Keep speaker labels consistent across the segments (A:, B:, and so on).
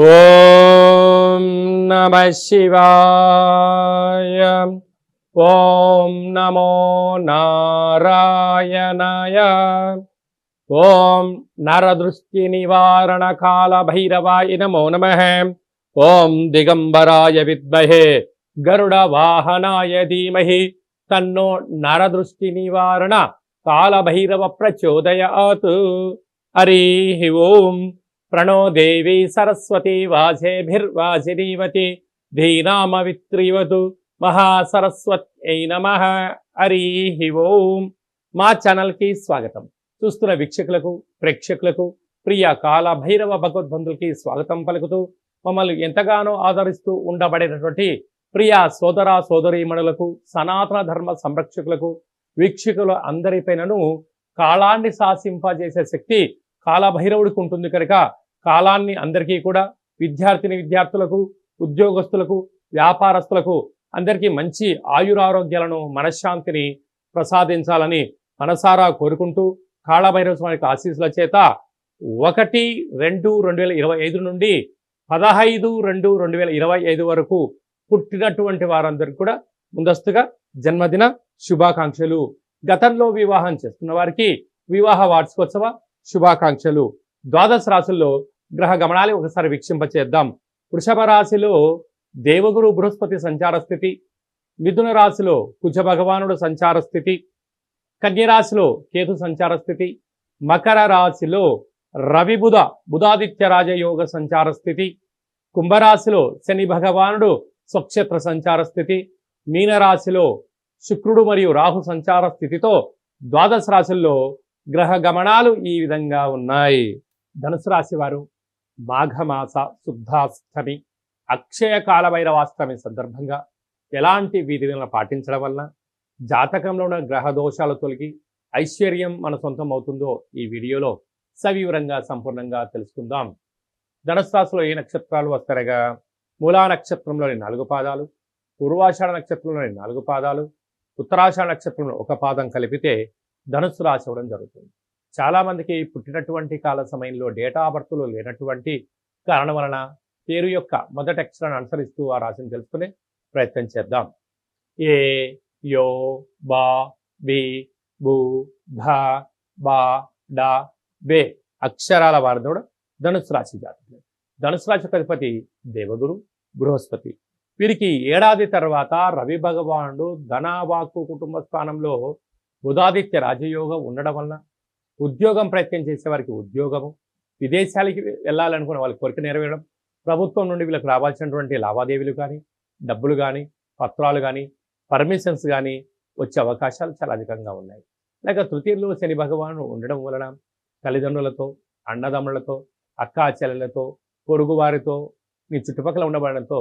A: ఓం నమ శివాయ. ఓం నమో నారాయణాయ. ఓం నరదృష్టి నివారణ కాల భైరవాయ నమో నమ. ఓం దిగంబరాయ విద్మహే. గరుడ వాహనాయ ధీమహి. తన్నో నరదృష్టి నివారణ కాలభైరవ ప్రచోదయాత్. హరి ఓం ప్రణో దేవీ సరస్వతి వాజేభిర్వాజిరీవతి ధీనామవిత్రీవతు మహాసరస్వత్యై నమ హరి ఓం మా ఛానల్కి స్వాగతం. చూస్తున్న వీక్షకులకు ప్రేక్షకులకు ప్రియ కాల భైరవ భగవద్బంధులకి స్వాగతం పలుకుతూ మమ్మల్ని ఎంతగానో ఆదరిస్తూ ఉండబడేటటువంటి ప్రియ సోదర సోదరీమణులకు సనాతన ధర్మ సంరక్షకులకు వీక్షకుల అందరిపైనను కాళాన్ని శాసింపజేసే శక్తి కాలభైరవుడికి ఉంటుంది కనుక కాలాన్ని అందరికీ కూడా విద్యార్థిని విద్యార్థులకు ఉద్యోగస్తులకు వ్యాపారస్తులకు అందరికీ మంచి ఆయురారోగ్యాలను మనశ్శాంతిని ప్రసాదించాలని మనసారా కోరుకుంటూ కాళభైరవ స్వామికి ఆశీస్సుల చేత ఒకటి రెండు రెండు వేల ఇరవై ఐదు నుండి పదహైదు రెండు రెండు వేల ఇరవై ఐదు వరకు పుట్టినటువంటి వారందరికీ కూడా ముందస్తుగా జన్మదిన శుభాకాంక్షలు. గతంలో వివాహం చేస్తున్న వారికి వివాహ వార్షికోత్సవ శుభాకాంక్షలు. ద్వాదశ రాశుల్లో గ్రహ గమనాలు ఒకసారి వీక్షింపచేద్దాం. వృషభ రాశిలో దేవగురు బృహస్పతి సంచార స్థితి. మిథున రాశిలో కుజ భగవానుడు సంచార స్థితి. కన్యరాశిలో కేతు సంచార స్థితి. మకర రాశిలో రవి బుధ బుధాదిత్య రాజయోగ సంచార స్థితి. కుంభరాశిలో శని భగవానుడు స్వక్షేత్ర సంచార స్థితి. మీనరాశిలో శుక్రుడు మరియు రాహు సంచార స్థితితో ద్వాదశ రాశుల్లో గ్రహ గమనాలు ఈ విధంగా ఉన్నాయి. ధనుసు రాశి వారు మాఘమాస శుద్ధాష్టమి అక్షయ కాలభైరవాష్టమి సందర్భంగా ఎలాంటి విధులను పాటించడం వలన జాతకంలో ఉన్న గ్రహ దోషాలు తొలగి ఐశ్వర్యం మన సొంతం అవుతుందో ఈ వీడియోలో సవివరంగా సంపూర్ణంగా తెలుసుకుందాం. ధనుసు రాశిలో ఏ నక్షత్రాలు వస్తారగా? మూలా నక్షత్రంలోని నాలుగు పాదాలు పూర్వాషాఢ నక్షత్రంలోని నాలుగు పాదాలు ఉత్తరాషాఢ నక్షత్రంలో ఒక పాదం కలిపితే ధనుస్సు రాశి అవ్వడం జరుగుతుంది. చాలామందికి పుట్టినటువంటి కాల సమయంలో డేటా బర్త్లు లేనటువంటి కారణం వలన పేరు యొక్క మొదటి అక్షరాన్ని అనుసరిస్తూ ఆ రాశిని తెలుసుకునే ప్రయత్నం చేద్దాం. ఏ యో బా బి బు ధ బా డా బే అక్షరాల వారిని కూడా ధనుసు రాశి జాతకులు ధనుసు రాశి అధిపతి దేవగురు బృహస్పతి. వీరికి ఏడాది తర్వాత రవి భగవానుడు ధనావాకు కుటుంబ స్థానంలో బుధాదిత్య రాజయోగం ఉండడం వలన ఉద్యోగం ప్రయత్నం చేసే వారికి ఉద్యోగము విదేశాలకి వెళ్ళాలనుకున్న వాళ్ళకి కోరిక నెరవేరడం ప్రభుత్వం నుండి వీళ్ళకి రావాల్సినటువంటి లావాదేవీలు కానీ డబ్బులు కానీ పత్రాలు కానీ పర్మిషన్స్ కానీ వచ్చే అవకాశాలు చాలా అధికంగా ఉన్నాయి. లేక తృతీయంలో శని భగవాను ఉండడం వలన తల్లిదండ్రులతో అన్నదమ్ములతో అక్కా చెల్లెలతో పొరుగువారితో మీ చుట్టుపక్కల ఉండబడంతో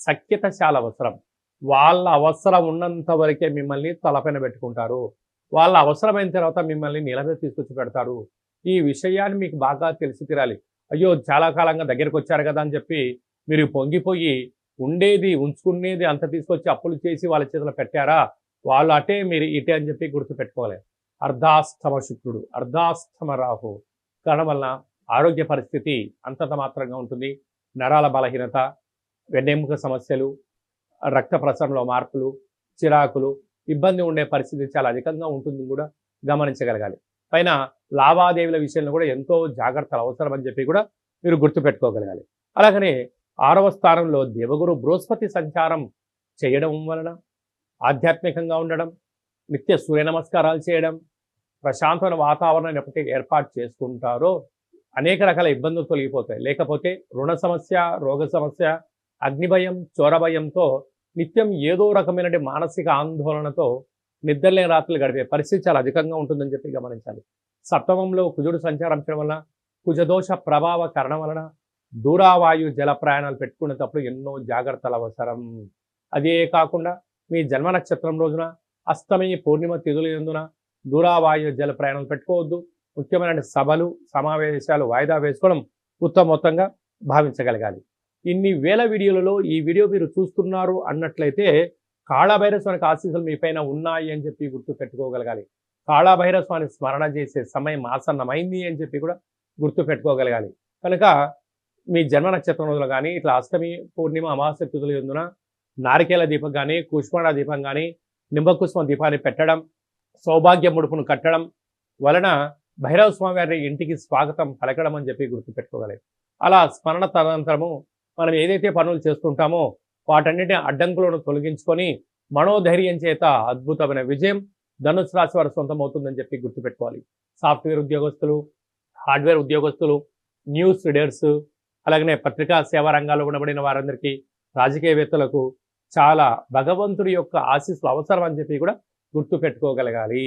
A: సఖ్యత చాలా అవసరం. వాళ్ళ అవసరం ఉన్నంత వరకే మిమ్మల్ని తలపైన పెట్టుకుంటారు. వాళ్ళ అవసరమైన తర్వాత మిమ్మల్ని నీళ్ళ తీసుకొచ్చి పెడతారు. ఈ విషయాన్ని మీకు బాగా తెలిసి తీరాలి. అయ్యో చాలా కాలంగా దగ్గరికి వచ్చారు కదా అని చెప్పి మీరు పొంగిపోయి ఉండేది ఉంచుకునేది అంత తీసుకొచ్చి అప్పులు చేసి వాళ్ళ చేతిలో పెట్టారా? వాళ్ళు అటే మీరు ఇటే అని చెప్పి గుర్తుపెట్టుకోవాలి. అర్ధాస్తమ శుక్రుడు అర్ధాస్తమ రాహు. కారణం వలన ఆరోగ్య పరిస్థితి అంతంత మాత్రంగా ఉంటుంది. నరాల బలహీనత వెన్నెముక సమస్యలు రక్త ప్రసరణలో మార్పులు చిరాకులు ఇబ్బంది ఉండే పరిస్థితి చాలా అధికంగా ఉంటుంది కూడా గమనించగలగాలి. పైన లావాదేవీల విషయంలో కూడా ఎంతో జాగ్రత్తలు అవసరం అని చెప్పి కూడా మీరు గుర్తుపెట్టుకోగలగాలి. అలాగనే ఆరవ స్థానంలో దేవగురు బృహస్పతి సంచారం చేయడం వలన ఆధ్యాత్మికంగా ఉండడం నిత్య సూర్య నమస్కారాలు చేయడం ప్రశాంతమైన వాతావరణం ఎప్పటికీ ఏర్పాటు చేసుకుంటారో అనేక రకాల ఇబ్బందులు తొలగిపోతాయి. లేకపోతే రుణ సమస్య రోగ సమస్య అగ్నిభయం చోరభయంతో నిత్యం ఏదో రకమైన మానసిక ఆందోళనతో నిద్రలేని రాత్రులు గడిపే పరిస్థితి చాలా అధికంగా ఉంటుందని చెప్పి గమనించాలి. సప్తమంలో కుజుడు సంచారం వలన కుజదోష ప్రభావ కారణం వలన దూరావాయు జల ప్రయాణాలు పెట్టుకునేటప్పుడు ఎన్నో జాగ్రత్తలు అవసరం. అదే కాకుండా మీ జన్మ నక్షత్రం రోజున అష్టమి పూర్ణిమ తిథులు ఎందున దూరావాయు జల ప్రయాణాలు పెట్టుకోవద్దు. ముఖ్యమైన సభలు సమావేశాలు వాయిదా వేసుకోవడం ఉత్తమోత్తంగా భావించగలగాలి. ఇన్ని వేల వీడియోలలో ఈ వీడియో మీరు చూస్తున్నారు అన్నట్లయితే కాళభైరస్వానికి ఆశీస్సులు మీ పైన ఉన్నాయి అని చెప్పి గుర్తు పెట్టుకోగలగాలి. కాళభైరస్వామి స్మరణ చేసే సమయం ఆసన్నమైంది అని చెప్పి కూడా గుర్తు పెట్టుకోగలగాలి. కనుక మీ జన్మ నక్షత్రం రోజులు కానీ ఇట్లా అష్టమి పూర్ణిమ అమావాస్య తిథులు ఎందున నారికేల దీపం కానీ కుష్మాండ దీపం కానీ నింబకుష్మ దీపాన్ని పెట్టడం సౌభాగ్య ముడుపును కట్టడం వలన భైరవ స్వామి వారి ఇంటికి స్వాగతం పలకడం అని చెప్పి గుర్తుపెట్టుకోగలరు అలా స్మరణ తదనంతరము మనం ఏదైతే పనులు చేస్తుంటామో వాటన్నిటి అడ్డంకులను తొలగించుకొని మనోధైర్యం చేత అద్భుతమైన విజయం ధనుసు రాశి వారి సొంతం అవుతుందని చెప్పి గుర్తుపెట్టుకోవాలి. సాఫ్ట్వేర్ ఉద్యోగస్తులు హార్డ్వేర్ ఉద్యోగస్తులు న్యూస్ రీడర్స్ అలాగనే పత్రికా సేవా రంగాల్లో ఉండబడిన వారందరికీ రాజకీయవేత్తలకు చాలా భగవంతుడి యొక్క ఆశీస్సులు అవసరం అని చెప్పి కూడా గుర్తుపెట్టుకోగలగాలి.